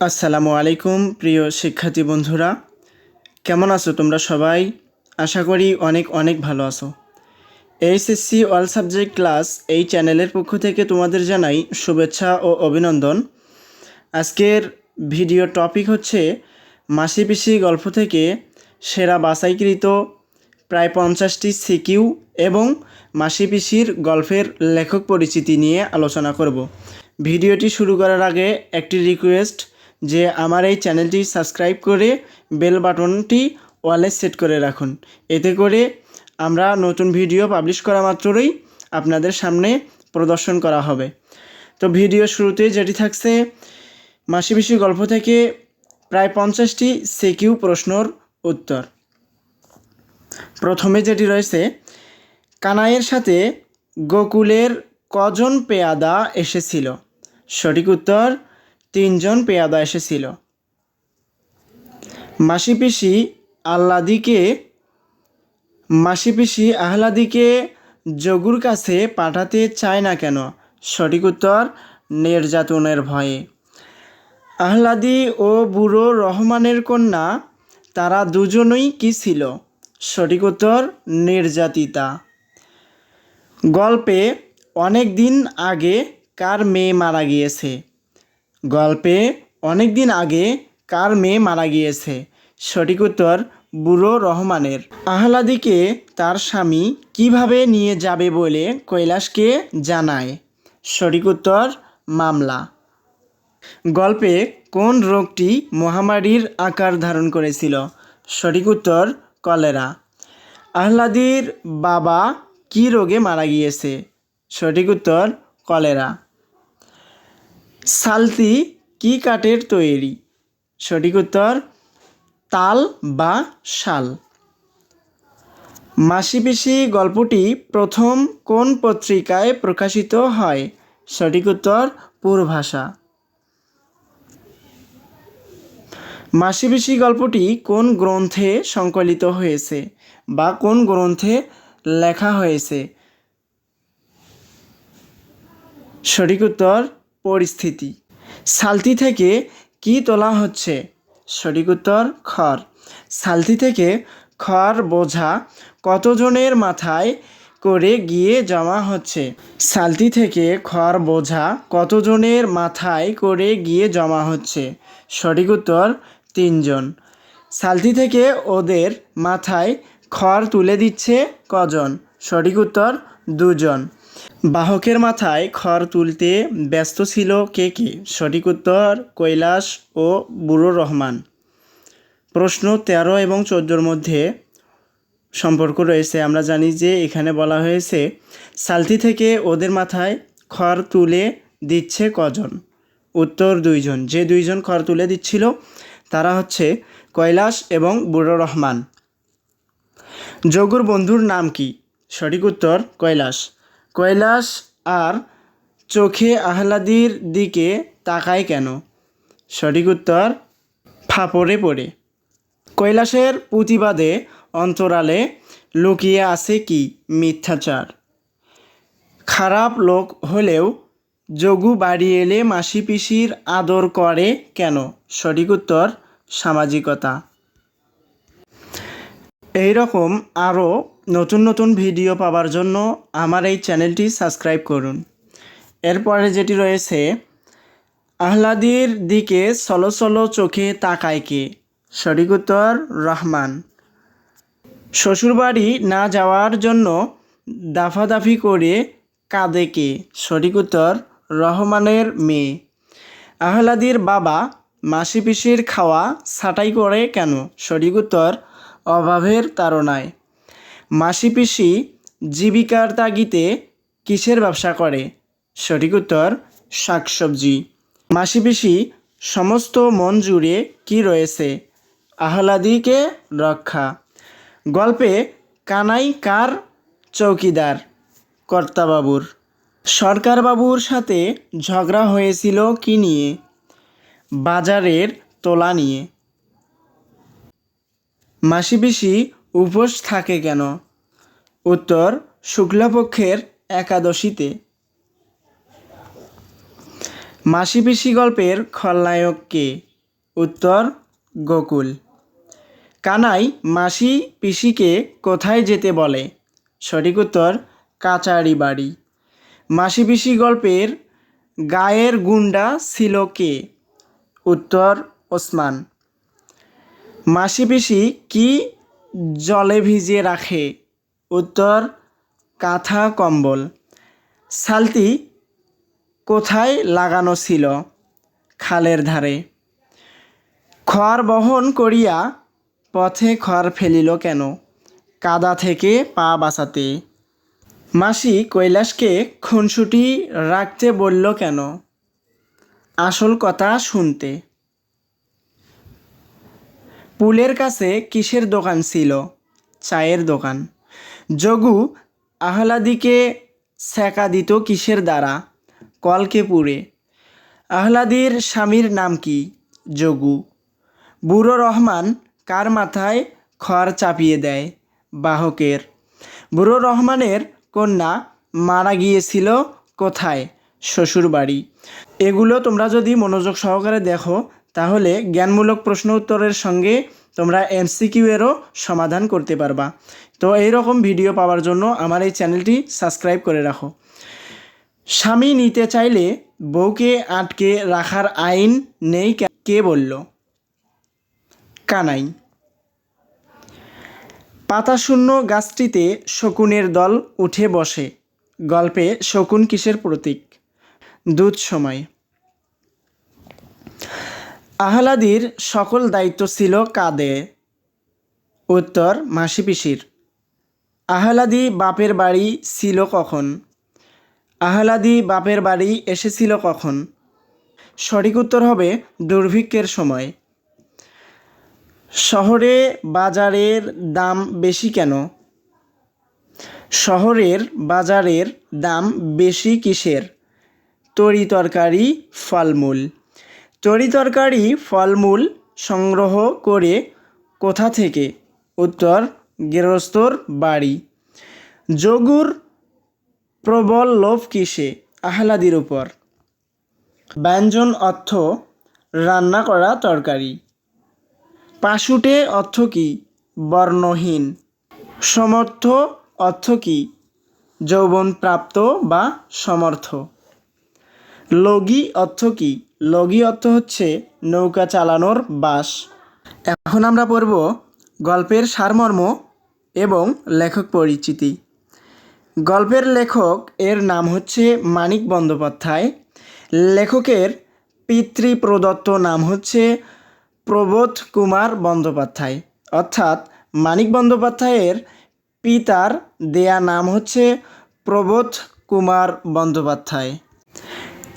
আসসালামু আলাইকুম, প্রিয় শিক্ষার্থী বন্ধুরা। কেমন আছো তোমরা সবাই? আশা করি অনেক অনেক ভালো আছো। এইচএসসি অল সাবজেক্ট ক্লাস এই চ্যানেলের পক্ষ থেকে তোমাদের জানাই শুভেচ্ছা ও অভিনন্দন। আজকের ভিডিও টপিক হচ্ছে মাসি পিসি গল্প থেকে সেরা বাছাইকৃত প্রায় পঞ্চাশটি সিকিউ এবং মাসি পিসির গল্পের লেখক পরিচিতি নিয়ে আলোচনা করব। ভিডিওটি শুরু করার আগে একটি রিকোয়েস্ট যে আমার এই চ্যানেলটি সাবস্ক্রাইব করে বেল বাটনটি ওয়ালে সেট করে রাখুন। এতে করে আমরা নতুন ভিডিও পাবলিশ করা মাত্রই আপনাদের সামনে প্রদর্শন করা হবে। তো ভিডিও শুরুতে যেটি থাকছে মাসি পিসি গল্প থেকে প্রায় পঞ্চাশটি সেকিউ প্রশ্নর উত্তর। প্রথমে যেটি রয়েছে, কানাইয়ের সাথে গোকুলের কজন পেয়াদা এসেছিল? সঠিক উত্তর তিনজন পেয়াদা এসেছিল। মাসি পিসি আহ্লাদিকে মাসি পিসি আহ্লাদিকে যোগুর কাছে পাঠাতে চায় না কেন? সঠিক উত্তর, নির্যাতনের ভয়ে। আহ্লাদি ও বুড়ো রহমানের কন্যা, তারা দুজনই কি ছিল? সঠিক উত্তর, নির্যাতিতা। গল্পে অনেক দিন আগে কার মেয়ে মারা গিয়েছে? গল্পে অনেক দিন আগে কার মেয়ে মারা গিয়েছে? সঠিক উত্তর বুড়ো রহমানের। আহ্লাদিকে তার স্বামী কীভাবে নিয়ে যাবে বলে কৈলাসকে জানায়। সঠিক উত্তর, মামলা। গল্পে কোন রোগটি মহামারীর আকার ধারণ করেছিল? সঠিক উত্তর, কলেরা। আহ্লাদির বাবা কি রোগে মারা গিয়েছে? সঠিক উত্তর, কলেরা। সালতি কি কাঠের তৈরি? সঠিক উত্তর, তাল বা শাল। মাসি পিসি গল্পটি প্রথম কোন পত্রিকায় প্রকাশিত হয়? সঠিক উত্তর পূর্ভাষা মাসি পিসি গল্পটি কোন গ্রন্থে সংকলিত হয়েছে বা কোন গ্রন্থে লেখা হয়েছে? সঠিক উত্তর পরিস্থিতি। সালতি থেকে কি তোলা হচ্ছে? সঠিক উত্তর, খড়। সালতি থেকে খড় বোঝা কতজনের মাথায় করে গিয়ে জমা হচ্ছে? সালতি থেকে খড় বোঝা কতজনের মাথায় করে গিয়ে জমা হচ্ছে? সঠিক উত্তর, তিনজন। সালতি থেকে ওদের মাথায় খড় তুলে দিচ্ছে কজন? সঠিক উত্তর, দুজন। বাহকের মাথায় খড় তুলতে ব্যস্ত ছিল কে কে? সঠিক উত্তর, কৈলাস ও বুড়ো রহমান। প্রশ্ন তেরো এবং চোদ্দোর মধ্যে সম্পর্ক রয়েছে। আমরা জানি যে এখানে বলা হয়েছে, সালতি থেকে ওদের মাথায় খড় তুলে দিচ্ছে কজন? উত্তর দুইজন। যে দুইজন খড় তুলে দিচ্ছিল, তারা হচ্ছে কৈলাস এবং বুড়ো রহমান। যোগুর বন্ধুর নাম কি? সঠিক উত্তর, কৈলাস। কৈলাস আর চোখে আহ্লাদির দিকে তাকায় কেন? সঠিক উত্তর, ফাপড়ে পড়ে। কৈলাসের প্রতিবাদে অন্তরালে লুকিয়ে আছে কি মিথ্যাচার? খারাপ লোক হলেও যোগু বাড়ি এলে মাসি পিসির আদর করে কেন? সঠিক উত্তর, সামাজিকতা। এই রকম আরও নতুন নতুন ভিডিও পাওয়ার জন্য আমার এই চ্যানেলটি সাবস্ক্রাইব করুন। এরপরে যেটি রয়েছে, আহ্লাদির দিকে সলো সলো চোখে তাকায় কে? সঠিক উত্তর, রহমান। শ্বশুরবাড়ি না যাওয়ার জন্য দাফাদাফি করে কাঁদে কে? সঠিক উত্তর, রহমানের মেয়ে। আহ্লাদির বাবা মাসি পিসির খাওয়া ছাঁটাই করে কেন? সঠিক উত্তর অভাবের তাড়নায়। মাসি পিসি জীবিকার তাগিতে কিসের ব্যবসা করে? সঠিক উত্তর, শাকসবজি। মাসি পিসি, সমস্ত মন জুড়ে কী রয়েছে? আহ্লাদিকে রক্ষা। গল্পে কানাই কার চৌকিদার? কর্তাবাবুর। সরকারবাবুর সাথে ঝগড়া হয়েছিল কি নিয়ে? বাজারের তোলা নিয়ে। মাসি পিসি উপোস থাকে কেন? উত্তর, শুক্লপক্ষের একাদশীতে। মাসি পিসি গল্পের খলনায়ক কে? উত্তর, গোকুল। কানাই মাসি পিসিকে কোথায় যেতে বলে? সঠিক উত্তর কাচারি বাড়ি মাসি পিসি গল্পের গায়ের গুন্ডা ছিল কে? উত্তর, ওসমান। মাসি পিসি কি জলে ভিজিয়ে রাখে? উত্তর, কাঁথা কম্বল। সালতি, কোথায় লাগানো ছিল? খালের ধারে। খড় বহন করিয়া পথে খড় ফেলিল কেন? কাদা থেকে পা বাঁচাতে। মাসি কৈলাসকে খুনসুটি রাখতে বলল কেন? আসল কথা শুনতে। পুলের কাছে কিসের দোকান ছিল? চায়ের দোকান। যোগু আহ্লাদিকে সেকা দিত কিসের দ্বারা? কলকে পুড়ে আহ্লাদির স্বামীর নাম কি? যোগু। বুড়ো রহমান কার মাথায় খড় চাপিয়ে দেয়? বাহকের। বুড়ো রহমানের কন্যা মারা গিয়েছিল কোথায়? শ্বশুর বাড়ি এগুলো তোমরা যদি মনোযোগ সহকারে দেখো তাহলে জ্ঞানমূলক প্রশ্ন উত্তরের সঙ্গে তোমরা এমসিকিউ এরও সমাধান করতে পারবা। তো এই রকম ভিডিও পাওয়ার জন্য আমার এই চ্যানেলটি সাবস্ক্রাইব করে রাখো। স্বামী নিতে চাইলে বউকে আটকে রাখার আইন নেই কে- বলল? কানাই। পাতাশূন্য গাছটিতে শকুনের দল উঠে বসে। গল্পে শকুন কিসের প্রতীক? দুধ সময় আহলাদির সকল দায়িত্ব ছিল কাঁধে। উত্তর, মাসি পিসির। আহলাদি বাপের বাড়ি ছিল কখন? আহলাদি বাপের বাড়ি এসেছিল কখন? সঠিক উত্তর হবে দুর্ভিক্ষের সময়। শহরে বাজারের দাম বেশি কেন? শহরের বাজারের দাম বেশি কিসের? তরি তরকারি, ফলমূল। তরি তরকারি ফলমূল সংগ্রহ করে কোথা থেকে? উত্তর গৃহস্থর বাড়ি। যোগুর প্রবল লোভ কিসে? আহলাদির উপর। ব্যঞ্জন অর্থ, রান্না করা তরকারি। পাশুটে অর্থ কী? বর্ণহীন। সমর্থ অর্থ কী? যৌবন প্রাপ্ত বা সমর্থ। লগি অর্থ কী? লগি অর্থ হচ্ছে নৌকা চালানোর বাস। এখন আমরা পড়ব গল্পের সারমর্ম এবং লেখক পরিচিতি। গল্পের লেখক এর নাম হচ্ছে মানিক বন্দ্যোপাধ্যায়। লেখকের পিতৃ প্রদত্ত নাম হচ্ছে প্রবোধ কুমার বন্দ্যোপাধ্যায়। অর্থাৎ মানিক বন্দ্যোপাধ্যায়ের পিতার দেয়া নাম হচ্ছে প্রবোধ কুমার বন্দ্যোপাধ্যায়।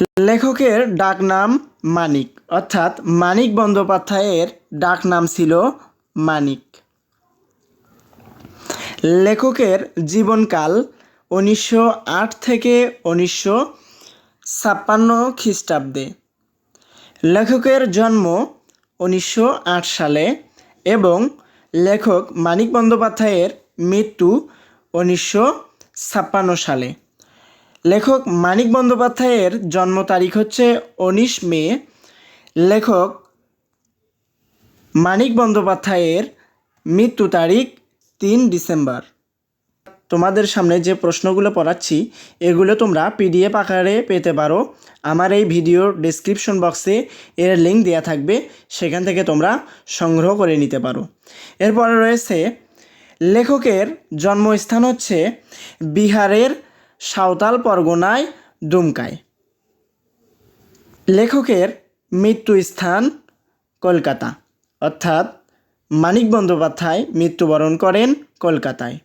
লেখকের ডাকনাম মানিক, অর্থাৎ মানিক বন্দ্যোপাধ্যায়ের ডাকনাম ছিল মানিক। লেখকের জীবনকাল উনিশশো আট থেকে উনিশশো ছাপ্পান্ন খ্রিস্টাব্দে। লেখকের জন্ম উনিশশো আট সালে এবং লেখক মানিক বন্দ্যোপাধ্যায়ের মৃত্যু উনিশশো ছাপ্পান্ন সালে। লেখক মানিক বন্দ্যোপাধ্যায়ের জন্ম তারিখ হচ্ছে উনিশ মে। লেখক মানিক বন্দ্যোপাধ্যায়ের মৃত্যু তারিখ তিন ডিসেম্বর। তোমাদের সামনে যে প্রশ্নগুলো পড়াচ্ছি, এগুলো তোমরা পিডিএফ আকারে পেতে পারো। আমার এই ভিডিওর ডেসক্রিপশন বক্সে এর লিঙ্ক দেওয়া থাকবে, সেখান থেকে তোমরা সংগ্রহ করে নিতে পারো। এরপরে রয়েছে, লেখকের জন্মস্থান হচ্ছে বিহারের সাঁওতাল পরগনায় দুমকায় লেখকের মৃত্যু স্থান কলকাতা। অর্থাৎ মানিক বন্দ্যোপাধ্যায় মৃত্যুবরণ করেন কলকাতায়।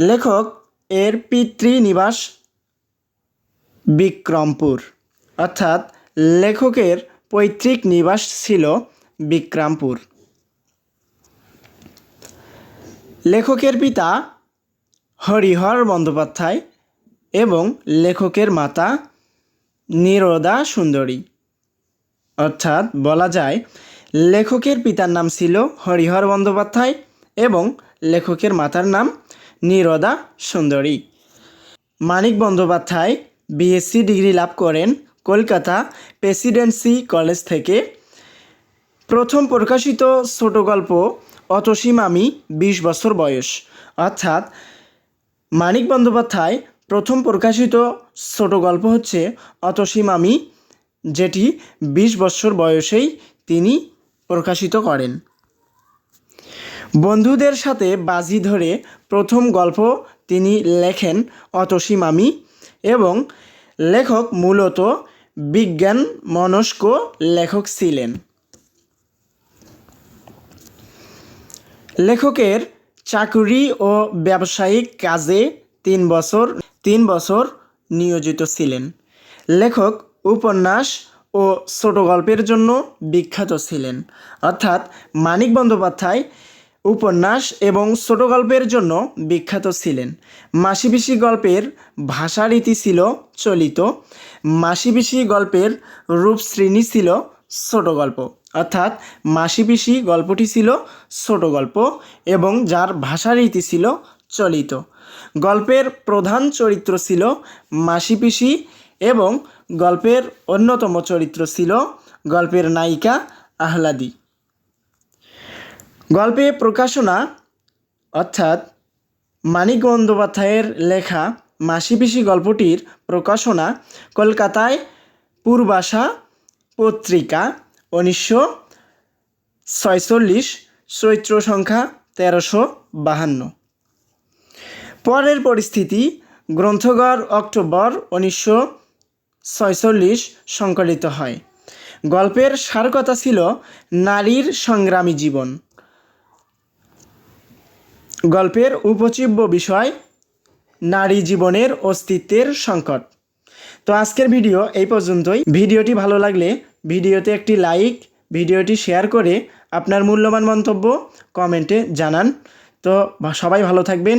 লেখক এর পিতৃনিবাস বিক্রমপুর। অর্থাৎ লেখকের পৈতৃক নিবাস ছিল বিক্রমপুর। লেখকের পিতা হরিহর বন্দ্যোপাধ্যায় এবং লেখকের মাতা নিরোদা সুন্দরী। অর্থাৎ বলা যায়, লেখকের পিতার নাম ছিল হরিহর বন্দ্যোপাধ্যায় এবং লেখকের মাতার নাম নিরোদা সুন্দরী। মানিক বন্দ্যোপাধ্যায় বিএসসি ডিগ্রি লাভ করেন কলকাতা প্রেসিডেন্সি কলেজ থেকে। প্রথম প্রকাশিত ছোট গল্প অতসীম আমি বিশ বছর বয়স। অর্থাৎ মানিক বন্দ্যোপাধ্যায় প্রথম প্রকাশিত ছোট গল্প হচ্ছে অতসীম আমি যেটি বিশ বছর বয়সেই তিনি প্রকাশিত করেন। বন্ধুদের সাথে বাজি ধরে প্রথম গল্প তিনি লেখেন অতসীম আমি এবং লেখক মূলত বিজ্ঞান মনস্ক লেখক ছিলেন। লেখকের চাকুরি ও ব্যবসায়িক কাজে তিন বছর তিন বছর নিয়োজিত ছিলেন। লেখক, উপন্যাস ও ছোট গল্পের জন্য বিখ্যাত ছিলেন। অর্থাৎ মানিক বন্দ্যোপাধ্যায় উপন্যাস এবং ছোট গল্পের জন্য বিখ্যাত ছিলেন। মাসিপিসি গল্পের ভাষারীতি ছিল চলিত। মাসিপিসি গল্পের রূপশ্রেণী ছিল ছোট গল্প। অর্থাৎ মাসিপিসি গল্পটি ছিল ছোট গল্প এবং যার ভাষারীতি ছিল চলিত। গল্পের প্রধান চরিত্র ছিল মাসিপিসি এবং গল্পের অন্যতম চরিত্র ছিল গল্পের নায়িকা আহ্লাদি। গল্পে প্রকাশনা, অর্থাৎ মানিক বন্দ্যোপাধ্যায়ের লেখা মাসিপিসি গল্পটির প্রকাশনা কলকাতায় পূর্বাশা পত্রিকা উনিশশো ছয়চল্লিশ, চৈত্র সংখ্যা তেরোশো বাহান্ন। পরের পরিস্থিতি গ্রন্থগার অক্টোবর উনিশশো ছয়চল্লিশ সংকলিত হয়। গল্পের সারকথা ছিল নারীর সংগ্রামী জীবন। গল্পের উপজীব্য বিষয়, নারী জীবনের অস্তিত্বের সংকট। তো আজকের ভিডিও এই পর্যন্তই। ভিডিওটি ভালো লাগলে ভিডিওতে একটি লাইক, ভিডিওটি শেয়ার করে আপনার মূল্যবান মন্তব্য কমেন্টে জানান। তো সবাই ভালো থাকবেন।